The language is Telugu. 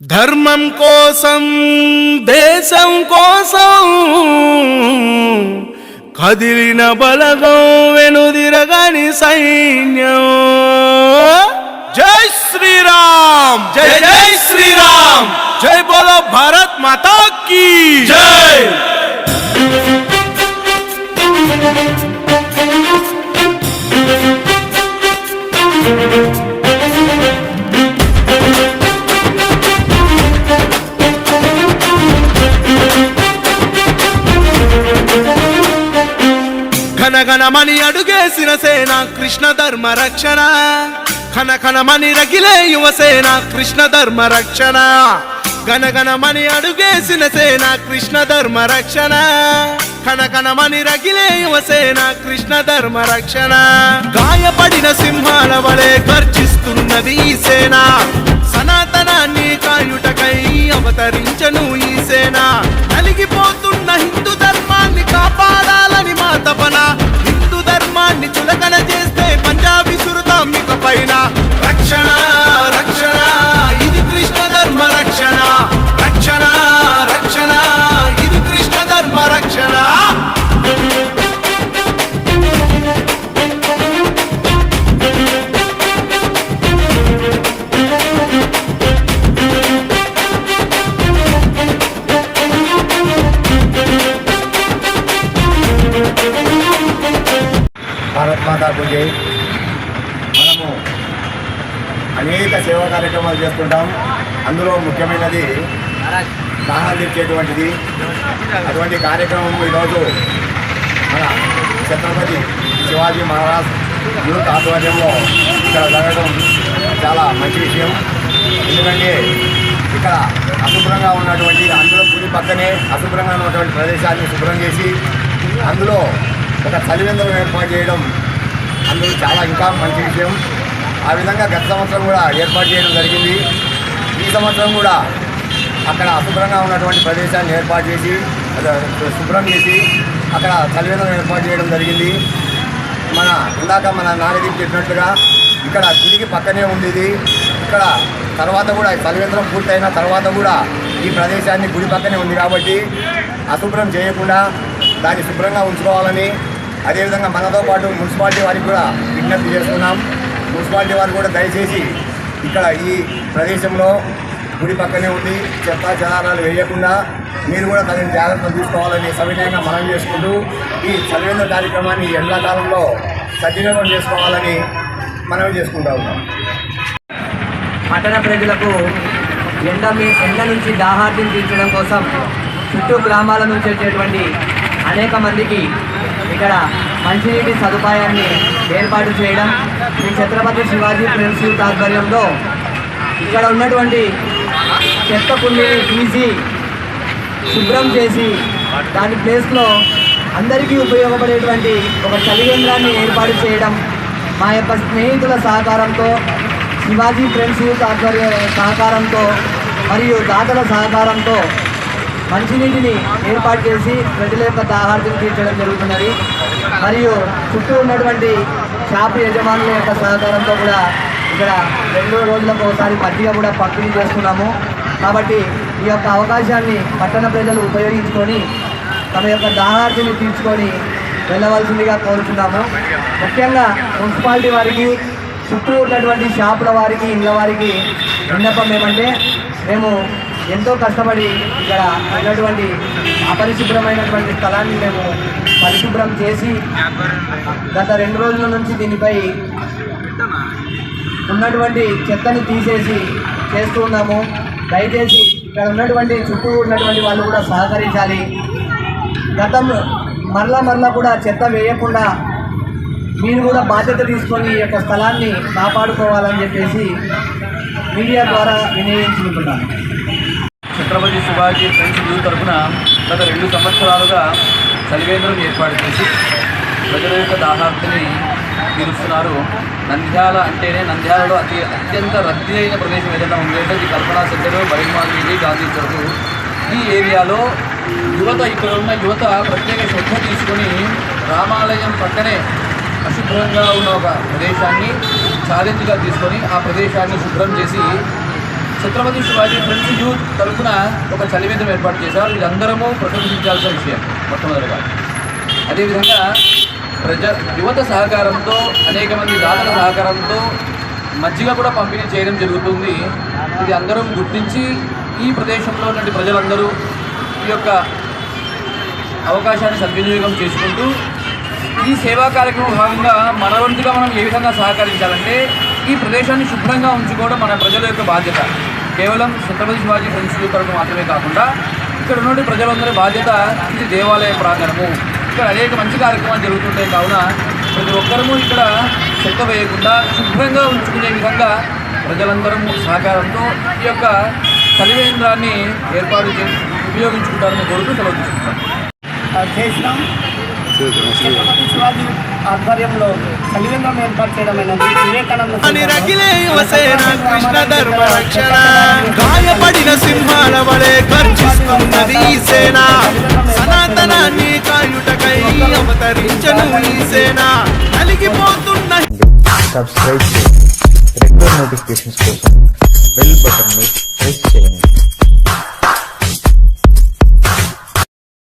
ధర్మం కోసం దేశం కోసం కదిలిన బలగం వెనుదిరగని సైన్యం. జై శ్రీరామ్! జై జై శ్రీరామ్! జై బోలో భారత్ మాతా కీ జై! ఘనఘనమని అడుగేసిన సేన కృష్ణ ధర్మ రక్షణ. ఘనఘనమని రగిలే యువసేన కృష్ణ ధర్మ రక్షణ. ఘనఘనమని అడుగేసిన సేన కృష్ణ ధర్మ రక్షణ. కనకనమని రగిలే యువసేన కృష్ణ ధర్మ రక్షణ. గాయపడిన సింహాల వలె గర్జిస్తున్నది ఈ సేన. సనాతనాన్ని కాయుటకై అవతరించను ఈ సేన. కలిగిపోతున్న హిందూ ధర్మ పాదాలని మా తపన హిందూ ధర్మాన్ని చులకన చేస్తే పంజాబీ సురతాం ఇక పైన రక్షణ భారత్ మాతాకు జై మనము అనేక సేవా కార్యక్రమాలు చేస్తుంటాం. అందులో ముఖ్యమైనది దాహాలు తెచ్చేటువంటిది అటువంటి కార్యక్రమం ఈరోజు మన ఛత్రపతి శివాజీ మహారాజ్ యూత్ ఆధ్వర్యంలో ఇక్కడ జరగడం చాలా మంచి విషయం. ఎందుకంటే ఇక్కడ అశుభ్రంగా ఉన్నటువంటి అందులో గుడి పక్కనే అశుభ్రంగా ఉన్నటువంటి ప్రదేశాన్ని శుభ్రం చేసి అందులో ఒక చలివేంద్రం ఏర్పాటు చేయడం అందులో చాలా ఇంకా మంచి విషయం. ఆ విధంగా గత సంవత్సరం కూడా ఏర్పాటు చేయడం జరిగింది. ఈ సంవత్సరం కూడా అక్కడ అశుభ్రంగా ఉన్నటువంటి ప్రదేశాన్ని ఏర్పాటు చేసి శుభ్రం చేసి అక్కడ చలివేంద్రం ఏర్పాటు చేయడం జరిగింది. మన ఇందాక మన నాగదీప్ చెప్పినట్లుగా ఇక్కడ గుడికి పక్కనే ఉండేది. ఇక్కడ తర్వాత కూడా చలివేంద్రం పూర్తయిన తర్వాత కూడా ఈ ప్రదేశాన్ని గుడి పక్కనే ఉంది కాబట్టి అశుభ్రం చేయకుండా దాన్ని శుభ్రంగా ఉంచుకోవాలని అదేవిధంగా మనతో పాటు మున్సిపాలిటీ వారికి కూడా విజ్ఞప్తి చేస్తున్నాం మున్సిపాలిటీ వారు కూడా దయచేసి ఇక్కడ ఈ ప్రదేశంలో గుడి పక్కనే ఉండి చెత్త చెదారాలు వేయకుండా మీరు కూడా తగిన జాగ్రత్తలు తీసుకోవాలని సవినయంగా మనం చేసుకుంటూ ఈ చదివేంద్ర కార్యక్రమాన్ని ఎండాకాలంలో సద్వినియోగం చేసుకోవాలని మనవి చేసుకుంటా ఉన్నాం. పట్టణ ప్రజలకు ఎండ మీ- ఎండ నుంచి దాహార్తిని తీర్చడం కోసం చుట్టూ గ్రామాల నుంచి వచ్చేటువంటి అనేక మందికి ఇక్కడ మంచినీటి సదుపాయాన్ని ఏర్పాటు చేయడం శ్రీ ఛత్రపతి శివాజీ ఫ్రెండ్స్ యూత్ ఆధ్వర్యంలో ఇక్కడ ఉన్నటువంటి చెత్త కుండీని తీసి శుభ్రం చేసి దాని ప్లేస్లో అందరికీ ఉపయోగపడేటువంటి ఒక చలి కేంద్రాన్ని ఏర్పాటు చేయడం మా యొక్క స్నేహితుల సహకారంతో శివాజీ ఫ్రెండ్స్ యూత్ ఆధ్వర్య సహకారంతో మరియు దాతల సహకారంతో మంచినీటిని ఏర్పాటు చేసి ప్రజల యొక్క దాహార్థం తీర్చడం జరుగుతున్నది. మరియు చుట్టూ ఉన్నటువంటి షాపు యజమానుల యొక్క సహకారంతో కూడా ఇక్కడ రెండు రోజులకు ఒకసారి మజ్జిగ కూడా పంపిణీ చేస్తున్నాము. కాబట్టి ఈ యొక్క అవకాశాన్ని పట్టణ ప్రజలు ఉపయోగించుకొని తమ యొక్క దాహార్థిని తీర్చుకొని వెళ్ళవలసిందిగా కోరుతున్నాము ముఖ్యంగా మున్సిపాలిటీ వారికి చుట్టూ ఉన్నటువంటి షాపుల వారికి ఇళ్ళ వారికి విన్నపం ఏమంటే మేము ఎంతో కష్టపడి ఇక్కడ ఉన్నటువంటి అపరిశుభ్రమైనటువంటి స్థలాన్ని మేము పరిశుభ్రం చేసి గత రెండు రోజుల నుంచి దీనిపై ఉన్నటువంటి చెత్తని తీసేసి చేస్తూ ఉన్నాము. దయచేసి ఇక్కడ ఉన్నటువంటి చుట్టూ ఉన్నటువంటి వాళ్ళు కూడా సహకరించాలి. గతం మరలా మరలా కూడా చెత్త వేయకుండా మీరు కూడా బాధ్యత తీసుకొని ఈ యొక్క స్థలాన్ని కాపాడుకోవాలని చెప్పేసి మీడియా ద్వారా వినియోగించుకుంటున్నాను ఛత్రపతి శివాజీ ఫ్రెండ్స్ యూత్ తరఫున గత రెండు సంవత్సరాలుగా చలివేంద్రం ఏర్పాటు చేసి ప్రజల యొక్క దాహార్తిని తీరుస్తున్నారు. నంద్యాల అంటేనే నంద్యాలలో అతి అత్యంత రద్దీ అయిన ప్రదేశం ఏదైనా ఉందంటే ఈ కల్పనా సెంటర్ బరిమాల్ వీధి గాంధీ చౌక్. ఈ ఏరియాలో యువత ఇక్కడ ఉన్న యువత ప్రత్యేక శ్రద్ధ తీసుకొని రామాలయం పక్కనే అశుభ్రంగా ఉన్న ఒక ప్రదేశాన్ని ఛాలెంజ్గా తీసుకొని ఆ ప్రదేశాన్ని శుభ్రం చేసి ఛత్రపతి శివాజీ ఫ్రెండ్స్ యూత్ తరఫున ఒక చలివేదం ఏర్పాటు చేశారు. ఇది ప్రశంసించాల్సిన విషయం మొట్టమొదటిగా. అదేవిధంగా ప్రజ యువత సహకారంతో అనేక మంది దాతల సహకారంతో మజ్జిగ కూడా పంపిణీ చేయడం జరుగుతుంది. ఇది అందరం గుర్తించి ఈ ప్రదేశంలో ఉన్నటువంటి ప్రజలందరూ ఈ యొక్క అవకాశాన్ని సద్వినియోగం చేసుకుంటూ ఈ సేవా కార్యక్రమం భాగంగా మన వంతుగా మనం ఏ విధంగా సహకరించాలంటే ఈ ప్రదేశాన్ని శుభ్రంగా ఉంచుకోవడం మన ప్రజల యొక్క బాధ్యత. కేవలం ఛత్రపతి శివాజీ ఫ్రెండ్స్ తరపు మాత్రమే కాకుండా ఇక్కడ ఉన్నటువంటి ప్రజలందరి బాధ్యత ఇది దేవాలయ ప్రాంగణము. ఇక్కడ అనేక మంచి కార్యక్రమాలు జరుగుతుంటాయి. కావున ప్రతి ఒక్కరము ఇక్కడ చెత్త వేయకుండా శుభ్రంగా ఉంచుకునే విధంగా ప్రజలందరం సహకారంతో ఈ యొక్క కలివేంద్రాన్ని ఏర్పాటు చేసి ఉపయోగించుకుంటారని కోరుతూ సెలవు తీసుకుంటాం. చేసినాం. ఛత్రపతి శివాజీ ఆధ్వర్యంలో కలివేంద్రం ఏర్పాటు వివేకానంద గాయపడిన సింహాల వలె గర్జిస్తున్నది ఈ సేన. సనాతనాన్ని కాయుటకై అవతరించను ఈ సేన. నలిగిపోతున్న సబ్స్క్రైబ్ చేయండి. రెగ్యులర్ నోటిఫికేషన్స్ కోసం బెల్ బటన్ని ప్రెస్ చేయండి.